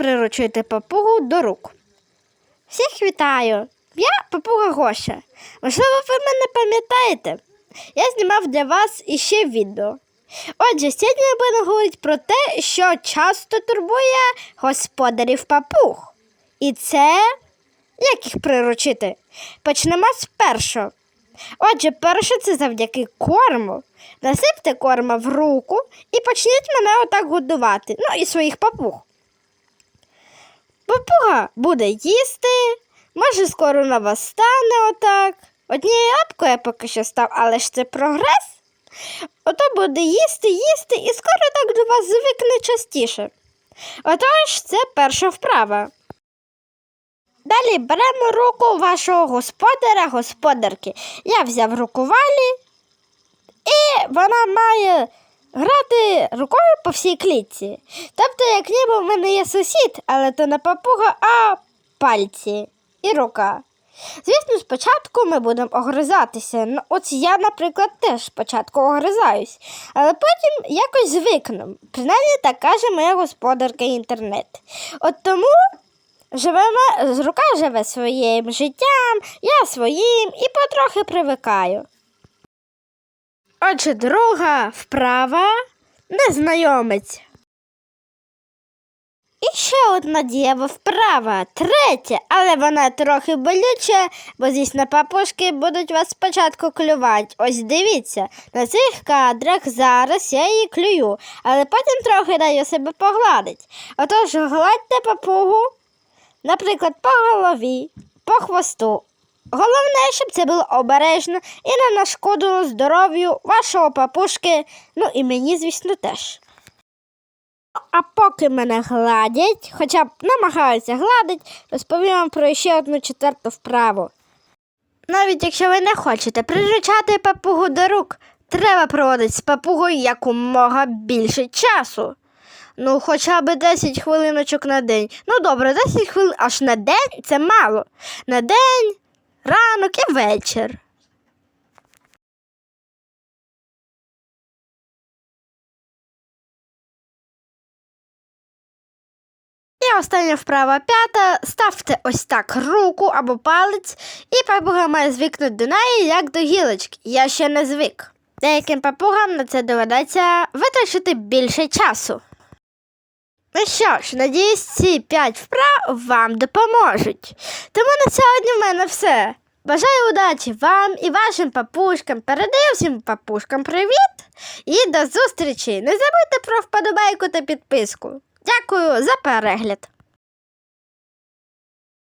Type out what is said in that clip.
приручити папугу до рук. Всіх вітаю! Я папуга Гоша. Можливо, ви мене пам'ятаєте. Я знімав для вас іще відео. Отже, сьогодні я буду говорити про те, що часто турбує господарів папуг. І це як їх приручити? Почнемо з першого. Отже, перше це завдяки корму. Насипте корма в руку і почніть мене отак годувати. Ну і своїх папуг. Папуга буде їсти, може скоро на вас стане отак. Однією лапкою я поки що став, але ж це прогрес. Ото буде їсти, їсти і скоро так до вас звикне частіше. Отож, це перша вправа. Далі беремо руку вашого господаря, господарки. Я взяв руку валі, і вона має грати рукою по всій клітці. Тобто, як ніби в мене є сусід, але то не папуга, а пальці і рука. Звісно, спочатку ми будемо огризатися. Ну, от я, наприклад, теж спочатку огризаюсь, але потім якось звикну. Принаймні так каже моя господарка інтернет. От тому живемо, рука живе своїм життям, я своїм і потрохи привикаю. Отже, друга вправа незнайомець. І ще одна дієва вправа, третя, але вона трохи болюча, бо звісно папушки будуть вас спочатку клювати. Ось дивіться, на цих кадрах зараз я її клюю, але потім трохи даю себе погладить. Отож, гладьте папугу, наприклад, по голові, по хвосту. Головне, щоб це було обережно і не нашкодило здоров'ю вашого папушки, ну і мені, звісно, теж. А поки мене гладять, хоча б намагаються гладити, розповім вам про ще одну четверту вправу. Навіть якщо ви не хочете приручати папугу до рук, треба проводити з папугою якомога більше часу. Ну, хоча б 10 хвилиночок на день. Ну добре, 10 хвилин аж на день це мало. На день, ранок і вечір. І остання вправа п'ята. Ставте ось так руку або палець, і папуга має звикнути до неї, як до гілочки. Я ще не звик. Деяким папугам на це доведеться витрачити більше часу. Ну що ж, надіюсь, ці п'ять вправ вам допоможуть. Тому на сьогодні в мене все. Бажаю удачі вам і вашим папушкам. Передаю всім папушкам привіт і до зустрічі! Не забудьте про вподобайку та підписку. Дякую за перегляд!